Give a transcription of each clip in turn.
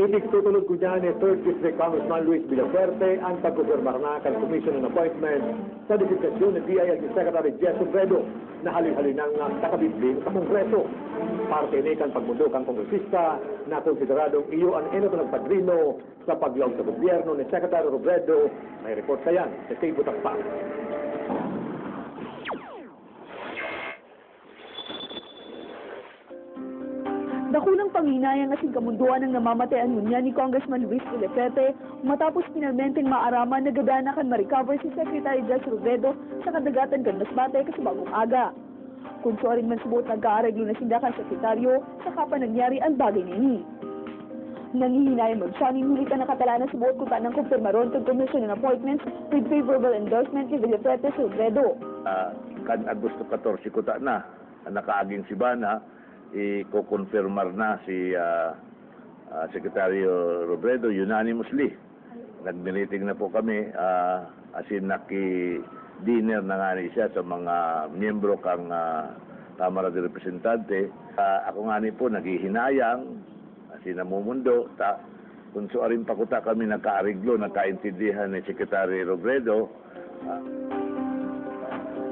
Ibig tutulog ko dyan ni 3rd District Congressman Luis Villafuerte ang pagkukurmar na kan Commission on Appointment sa designasyon ni DILG Secretary Jess Obredo na halin-halin ng kakabibling sa Kongreso. Parte ni kan pagmundo kang kongresista na konsideradong iyo ang eno ng padrino sa paglaw sa gobyerno ni Secretary Robredo. May report sa yan sa Kay Butakpa. Dakulang panginayang at kamunduan ang namamatayan niya ni Congressman Luis Villafuerte matapos pinalmenteng maaraman na gagana kan ma-recover si Secretary Jess Robredo sa kadagatan kan Masbate kasabagong aga. Kung sorry man subot nag-aareglo na sinda kan sekretaryo, saka pa nangyari ang bagay nini. Nangihinayang magsiyanin huli ka nakatala na subuot ko ng kumpirmaron kag Commission on Appointments with favorable endorsement kay Villafuerte sa Robredo. Ah, kan Agosto 14 ko ta na nakaaging si Bana i-confirmar na si ah, ah, Secretary Robredo unanimously. Nag-meeting na po kami ah, as in naki-dinner na nga siya sa mga miyembro kang ah, Kamara de Representante. Ah, ako nga po naghihinayang as in namumundo ta kung suarin pa kuta kami nagkaariglo, nagkaintindihan ni Secretary Robredo, ah,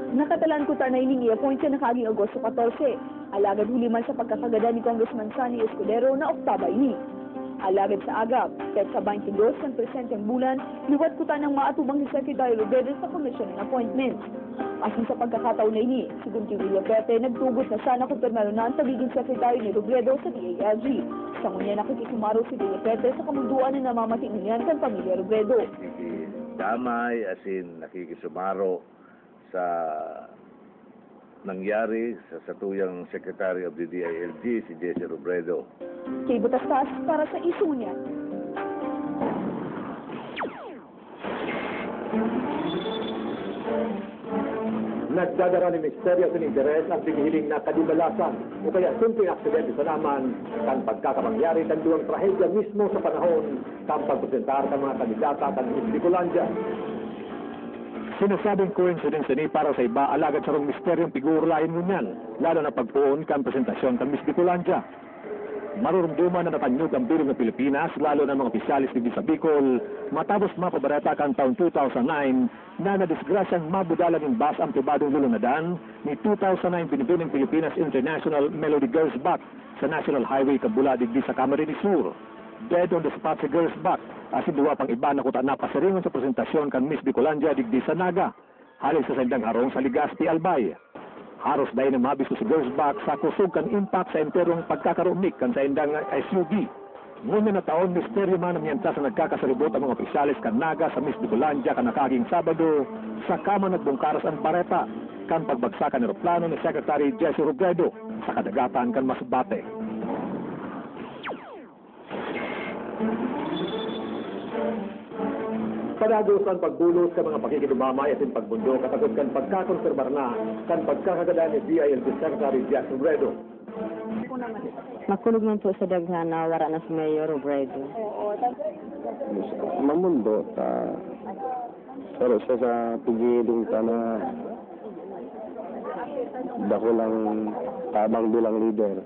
Nakatalan ko tanay ning i-appoint siya nakaging Agosto 14. Alagad huli man sa pagkakagada ni Congressman Sonny Escudero na Oktabay ni. Alagad sa agap, kahit sa 22 ng presenteng bulan, liwat ko ng maatubang ni Secretary Robredo sa Commission on Appointments. Asin sa pagkakataon na ini, si Gunti Villapete nagtugot na sana kung permano na ang pagiging Secretary ni Robredo sa DALG. Sa ngunya nakikisumaro si Villapete sa kamunduan na namamati niyan kang pamilya Robredo. nakikidamay, as in nakikisumaro sa nangyari sa satuyang Secretary of the DILG, si Jesse Robredo. Kay Butastas para sa isu niya. Nagdadara ni Misteryo sa interes ang pinihiling na kadibalasan o kaya simpleng aksidente sa naman kan pagkakapangyari kan duwang trahedya mismo sa panahon kan pagpresentar kan mga kandidata kan Miss Bicolandia. Sinasabing coincidence ni para sa iba alagad sa rong misteryong figurlain ngunyan, lalo na pagpuon kan presentasyon kan Miss Bicolandia. Marurumduman na natanyog ang bilog ng Pilipinas, lalo na mga opisyalis dito sa Bicol, matapos mapabarata kang taong 2009 na nadisgrasyang mabudalan ng bus ang pribadong lulunadan ni 2009 binibining Pilipinas International Melody Girls Back sa National Highway Kabula digdi sa Camarines Sur. Dead on the spot si Girls Back, asin duwa pang iba na kuta na pasiringon sa presentasyon kan Miss Bicolandia digdi sa Naga, halin sa sendang harong sa Legazpi Albay. Haros dahil na mabis si Girls Back sa kusog kan impact sa enterong pagkakaroomik kan sa endang SUV. Ngunit na taon, misteryo man ang miyanta sa nagkakasaribot ang mga opisyalis kan Naga sa Miss Bicolandia kan nakaging Sabado sa kama nagbungkaras ang bareta kan pagbagsakan ng aeroplano ni Secretary Jesse Robredo sa kadagatan kan Masbate. Padagos ang pagbulos sa mga pakikidumamay at pagbundo katagos kan pagkakonserbar na kan pagkakagada ni DILG Secretary Jesse Robredo. Makulog man po sa daghan na wara na si Mayor Robredo. mamundo ta pero siya sa pigiling ta na dako lang tabang bilang leader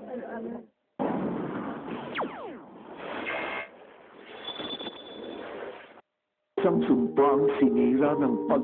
Isang sumpang sinira ng pagda